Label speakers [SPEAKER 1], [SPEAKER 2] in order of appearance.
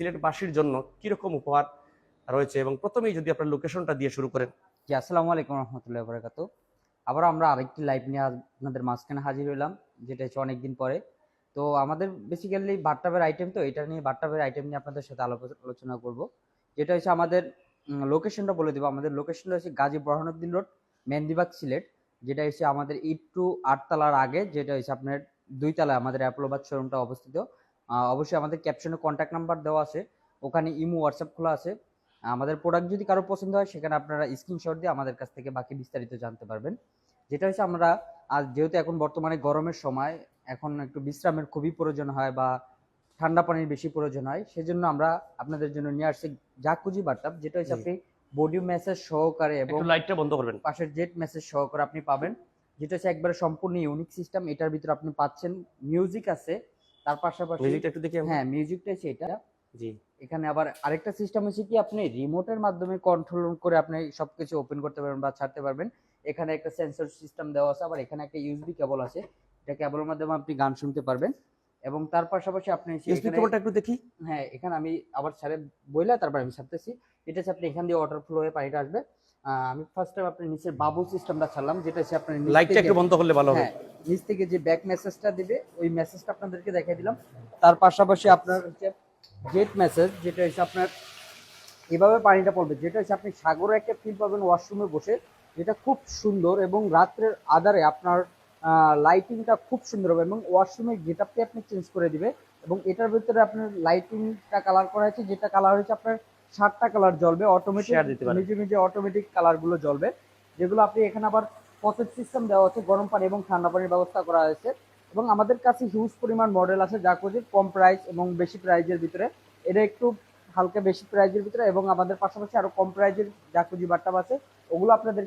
[SPEAKER 1] সিলেটবাসীর জন্য কীরকম উপহার রয়েছে? এবং প্রথমেই যদি আপনার লোকেশনটা দিয়ে শুরু করেন।
[SPEAKER 2] জি, আসসালামু আলাইকুম রহমতুল্লাহ বরাকাত আবার আমরা আরেকটি লাইভ নিয়ে আপনাদের মাঝখানে হাজির হইলাম, যেটা হচ্ছে অনেকদিন পরে। তো আমাদের বেসিক্যালি বাট্টাবের আইটেম তো, এটা নিয়ে বাট্টাবের আইটেম নিয়ে আপনাদের সাথে আলোচ- আলোচনা করব। যেটা হচ্ছে আমাদের লোকেশনটা বলে দেবো। আমাদের লোকেশনটা হচ্ছে গাজী বরহানুদ্দিন রোড, মেহেন্দিবাগ সিলেট। যেটা হচ্ছে আমাদের ইট টু আটতলার আগে, যেটা হচ্ছে আপনার দুই তলায় আমাদের অ্যাপোলোবাদ শোরুমটা অবস্থিত। অবশ্যই আমাদের ক্যাপশনে কন্ট্যাক্ট নাম্বার দেওয়া আছে। ওখানে ইমো হোয়াটসঅ্যাপ খোলা আছে। আমাদের প্রোডাক্ট যদি কারও পছন্দ হয় সেখানে আপনারা স্ক্রিনশট দিয়ে আমাদের কাছ থেকে বাকি বিস্তারিত জানতে পারবেন। যেটা হচ্ছে আমরা আজ যেহেতু এখন বর্তমানে গরমের সময় এখন একটু বিশ্রামের খুবই প্রয়োজন হয় বা ঠান্ডা পানির বেশি প্রয়োজন হয় সেজন্য আমরা আপনাদের জন্য নিয়ে আসছি জাকুজি বাট্টাপ যেটা হচ্ছে আপনি বডি মেসেজ সহকারে এবং
[SPEAKER 1] লাইটটা বন্ধ করবেন।
[SPEAKER 2] পাশের জেট মেসেজ সহকারে আপনি পাবেন। যেটা হচ্ছে একবারে সম্পূর্ণ ইউনিক সিস্টেম এটার ভিতরে আপনি পাচ্ছেন মিউজিক আছে। তার পাশাপাশি
[SPEAKER 1] মিউজিকটা একটু দেখি
[SPEAKER 2] হ্যাঁ মিউজিকটা সেটা।
[SPEAKER 1] জি।
[SPEAKER 2] এখানে আবার আরেকটা সিস্টেম হচ্ছে কি আপনি রিমোটের মাধ্যমে কন্ট্রোল করে আপনি সবকিছু ওপেন করতে পারবেন বা ছাড়তে পারবেন। এখানে একটা সেন্সর সিস্টেম দেওয়া আছে আবার এখানে একটা ইউএসবি কেবল আছে। এটা কেবলের মাধ্যমে আপনি গান শুনতে পারবেন। এবং তার পাশাপাশি আপনি
[SPEAKER 1] একটু দেখি।
[SPEAKER 2] হ্যাঁ এখানে আমি আবার ছাড়ে বইলা তারপর আমি ছাড়তেছি। এটা হচ্ছে আপনি এখান দিয়ে ওয়াটার ফ্লো হয়ে পানিটা আসবে। আমি ফার্স্ট টাইম আপনি নিচের বাবু সিস্টেমটা ছাড়লাম যেটা হচ্ছে আপনার
[SPEAKER 1] লাইটটা একটু বন্ধ করলে ভালো হবে।
[SPEAKER 2] হ্যাঁ নিচ থেকে যে ব্যাক মেসেজটা দিবে ওই মেসেজটা আপনাদেরকে দেখাই দিলাম। তার পাশাপাশি আপনার হচ্ছে জেট মেসেজ যেটা হচ্ছে আপনার এভাবে পানিটা পড়বে। যেটা হচ্ছে আপনি সাগরে একটা ফিল পাবেন ওয়াশরুমে বসে যেটা খুব সুন্দর এবং রাত্রের আধারে আপনার লাইটিংটা খুব সুন্দর হবে এবং ওয়াশরুমের গেটআপটি আপনি চেঞ্জ করে দিবে এবং এটার ভিতরে আপনার লাইটিংটা কালার করা হয়েছে যেটা কালার হচ্ছে আপনার সাতটা কালার জ্বলবে অটোমেটিক। নিজে নিজে অটোমেটিক কালারগুলো জ্বলবে যেগুলো আপনি এখানে আবার পকেট সিস্টেম দেওয়া আছে গরম পানি এবং ঠান্ডা পানির ব্যবস্থা করা হয়েছে এবং আমাদের কাছে হিউজ পরিমাণ মডেল আছে যা কোজির কম প্রাইস এবং বেশি প্রাইজের ভিতরে এটা একটু হালকা বেশি প্রাইজের ভিতরে এবং আমাদের পাশাপাশি আরও কম প্রাইজের জাকুজি বাট্টাব আছে ওগুলো আপনাদের